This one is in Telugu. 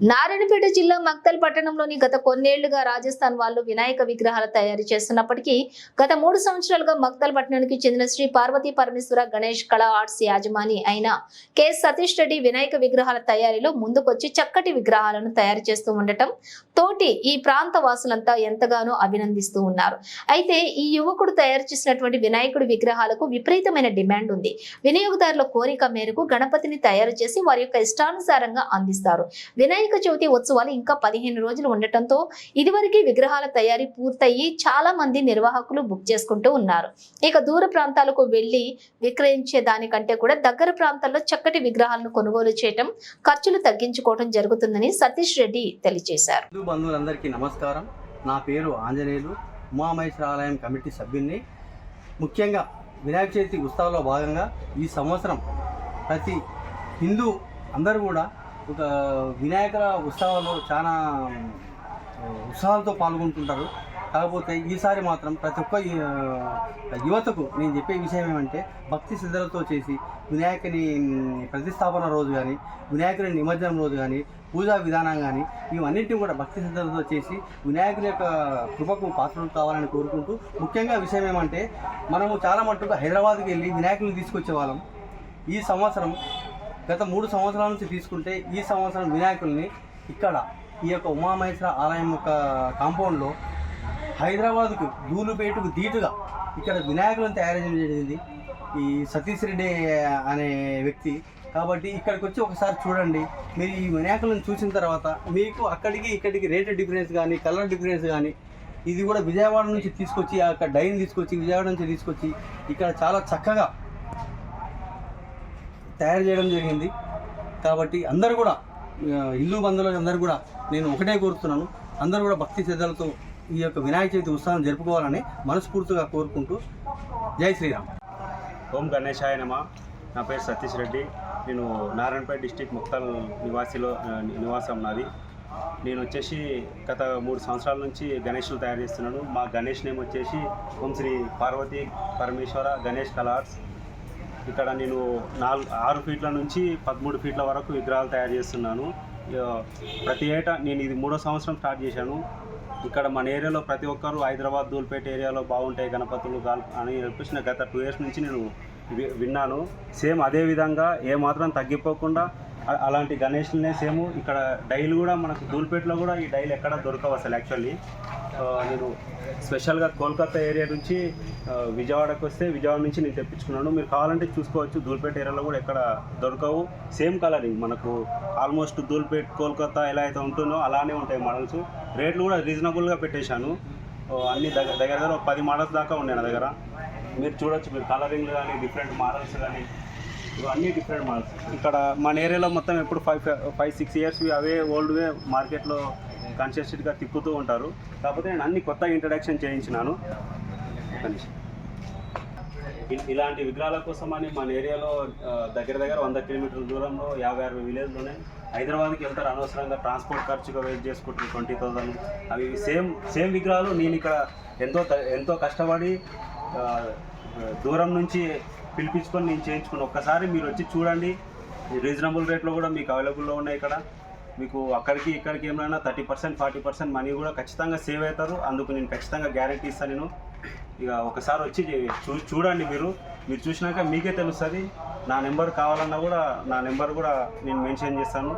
నారాయణపేట జిల్లా మక్తల్ పట్టణంలోని గత కొన్నేళ్ళుగా రాజస్థాన్ వాళ్ళు వినాయక విగ్రహాలు తయారు చేస్తున్నప్పటికీ గత మూడు సంవత్సరాలుగా మక్తల్ పట్టణానికి చెందిన శ్రీ పార్వతీ పరమేశ్వర గణేష్ కళా ఆర్ట్స్ యాజమాని అయిన కె. సతీష్ రెడ్డి వినాయక విగ్రహాల తయారీలో ముందుకొచ్చి చక్కటి విగ్రహాలను తయారు చేస్తూ ఉండటం తోటి ఈ ప్రాంత వాసులంతా ఎంతగానో అభినందిస్తూ ఉన్నారు. అయితే ఈ యువకుడు తయారు చేసినటువంటి వినాయకుడి విగ్రహాలకు విపరీతమైన డిమాండ్ ఉంది. వినియోగదారుల కోరిక మేరకు గణపతిని తయారు చేసి వారి యొక్క ఇష్టానుసారంగా అందిస్తారు. వినాయక వినాయక చవితి ఉత్సవాలు ఇంకా పదిహేను రోజులు ఉండటంతో ఇదివరకే విగ్రహాల తయారీ పూర్తయి చాలా మంది నిర్వాహకులు బుక్ చేసుకుంటూ ఉన్నారు. ఇక దూర ప్రాంతాలకు వెళ్ళి విక్రయించే దానికంటే కూడా దగ్గర ప్రాంతాల్లో చక్కటి విగ్రహాలను కొనుగోలు చేయటం ఖర్చులు తగ్గించుకోవడం జరుగుతుందని సతీష్ రెడ్డి తెలియజేశారు. బంధువులందరికీ నమస్కారం. నా పేరు ఆంజనేయులు. ఉమామహేశ్వర ఆలయం కమిటీ సభ్యుల్ని ముఖ్యంగా వినాయక చవితి ఉత్సవాల్లో భాగంగా ఈ సంవత్సరం ప్రతి హిందూ అందరూ కూడా ఒక వినాయక ఉత్సవాల్లో చాలా ఉత్సాహాలతో పాల్గొంటుంటారు. కాకపోతే ఈసారి మాత్రం ప్రతి ఒక్క యువతకు నేను చెప్పే విషయం ఏమంటే భక్తి శ్రద్ధలతో చేసి వినాయకుని ప్రతిష్టాపన రోజు కానీ వినాయకుని నిమజ్జనం రోజు కానీ పూజా విధానం కానీ ఇవన్నింటినీ కూడా భక్తి శ్రద్ధలతో చేసి వినాయకుని యొక్క కృపకు పాత్రలు కావాలని కోరుకుంటూ ముఖ్యంగా విషయం ఏమంటే మనము చాలా మటుకు హైదరాబాద్కి వెళ్ళి వినాయకుని తీసుకొచ్చే వాళ్ళం. ఈ సంవత్సరం గత మూడు సంవత్సరాల నుంచి తీసుకుంటే ఈ సంవత్సరం వినాయకుల్ని ఇక్కడ ఈ యొక్క ఉమామహేశ్వర ఆలయం యొక్క కాంపౌండ్లో హైదరాబాద్కు దూలుపేటుకు ధీటుగా ఇక్కడ వినాయకులను తయారు చేయడం జరిగింది. ఈ సతీష్ రెడ్డి అనే వ్యక్తి. కాబట్టి ఇక్కడికి వచ్చి ఒకసారి చూడండి. మీరు ఈ వినాయకులను చూసిన తర్వాత మీకు అక్కడికి ఇక్కడికి రేట్ డిఫరెన్స్ కానీ కలర్ డిఫరెన్స్ కానీ ఇది కూడా విజయవాడ నుంచి తీసుకొచ్చి అక్కడ డైన్ తీసుకొచ్చి విజయవాడ నుంచి తీసుకొచ్చి ఇక్కడ చాలా చక్కగా తయారు చేయడం జరిగింది. కాబట్టి అందరూ కూడా హిందూ బంధువులు అందరూ కూడా నేను ఒకటే కోరుతున్నాను. అందరూ కూడా భక్తి శ్రద్ధలతో ఈ యొక్క వినాయక చవితి ఉత్సవం జరుపుకోవాలని మనస్ఫూర్తిగా కోరుకుంటూ జై శ్రీరామ్. ఓం గణేశాయ నమ. నా పేరు సతీష్ రెడ్డి. నేను నారాయణపేట డిస్టిక్ ముక్తల్ నివాసిలో నివాసం నాది. నేను వచ్చేసి గత మూడు సంవత్సరాల నుంచి గణేష్లు తయారు చేస్తున్నాను. మా గణేష్ నేమ్ వచ్చేసి ఓం శ్రీ పార్వతి పరమేశ్వర గణేష్ కలార్స్. ఇక్కడ నేను నాలుగు ఆరు ఫీట్ల నుంచి పదమూడు ఫీట్ల వరకు విగ్రహాలు తయారు చేస్తున్నాను. ప్రతి ఏటా నేను ఇది మూడో సంవత్సరం స్టార్ట్ చేశాను. ఇక్కడ మన ఏరియాలో ప్రతి ఒక్కరు హైదరాబాద్ దూల్పేట ఏరియాలో బాగుంటాయి గణపతులు గాల్ అని చెప్పేసి గత టూ ఇయర్స్ నుంచి నేను వి- విన్నాను. సేమ్ అదే విధంగా ఏ మాత్రం తగ్గిపోకుండా అలాంటి గణేష్లనే సేమ్ ఇక్కడ డైలు కూడా మనకు దూల్పేటలో కూడా ఈ డైలు ఎక్కడ దొరకవు అసలు యాక్చువల్లీ. నేను స్పెషల్గా కోల్కతా ఏరియా నుంచి విజయవాడకు వస్తే విజయవాడ నుంచి నేను తెప్పించుకున్నాను. మీరు కావాలంటే చూసుకోవచ్చు దూల్పేట ఏరియాలో కూడా ఎక్కడ దొరకవు. సేమ్ కలరింగ్ మనకు ఆల్మోస్ట్ దూల్పేట్ కోల్కతా ఎలా అయితే ఉంటుందో అలానే ఉంటాయి మోడల్స్. రేట్లు కూడా రీజనబుల్గా పెట్టేశాను. అన్ని దగ్గర దగ్గర దగ్గర ఒక పది మోడల్స్ దాకా ఉన్నాయి నా దగ్గర. మీరు చూడొచ్చు మీరు కలరింగ్లు కానీ డిఫరెంట్ మోడల్స్ కానీ అన్ని డిఫరెంట్ మోడల్స్ ఇక్కడ మన ఏరియాలో మొత్తం ఎప్పుడు ఫైవ్ ఫైవ్ సిక్స్ ఇయర్స్ అవే ఓల్డ్వే మార్కెట్లో కన్సిస్టెంట్గా తిప్పుతూ ఉంటారు. కాకపోతే నేను అన్ని కొత్త ఇంట్రడక్షన్ చేయించినాను. ఇ- ఇలాంటి విగ్రహాల కోసం అని మన ఏరియాలో దగ్గర దగ్గర వంద కిలోమీటర్ల దూరంలో యాభై అరవై విలేజ్లోనే హైదరాబాద్కి వెళ్తారు అనవసరంగా ట్రాన్స్పోర్ట్ ఖర్చుగా వెయిట్ చేసుకుంటారు ట్వంటీ థౌసండ్ అవి సేమ్ సేమ్ విగ్రహాలు నేను ఇక్కడ ఎంతో త- ఎంతో కష్టపడి దూరం నుంచి పిలిపించుకొని నేను చేయించుకుని ఒక్కసారి మీరు వచ్చి చూడండి. రీజనబుల్ రేట్లో కూడా మీకు అవైలబుల్లో ఉన్నాయి ఇక్కడ. మీకు అక్కడికి ఇక్కడికి ఏమైనా thirty percent forty percent money కూడా ఖచ్చితంగా సేవ్ అవుతారు. అందుకు నేను ఖచ్చితంగా గ్యారంటీ ఇస్తాను నేను. ఇక ఒకసారి వచ్చి చూ చూడండి మీరు. మీరు చూసినాక మీకే తెలుస్తుంది. నా నెంబర్ కావాలన్నా కూడా నా నెంబర్ కూడా నేను మెన్షన్ చేస్తాను.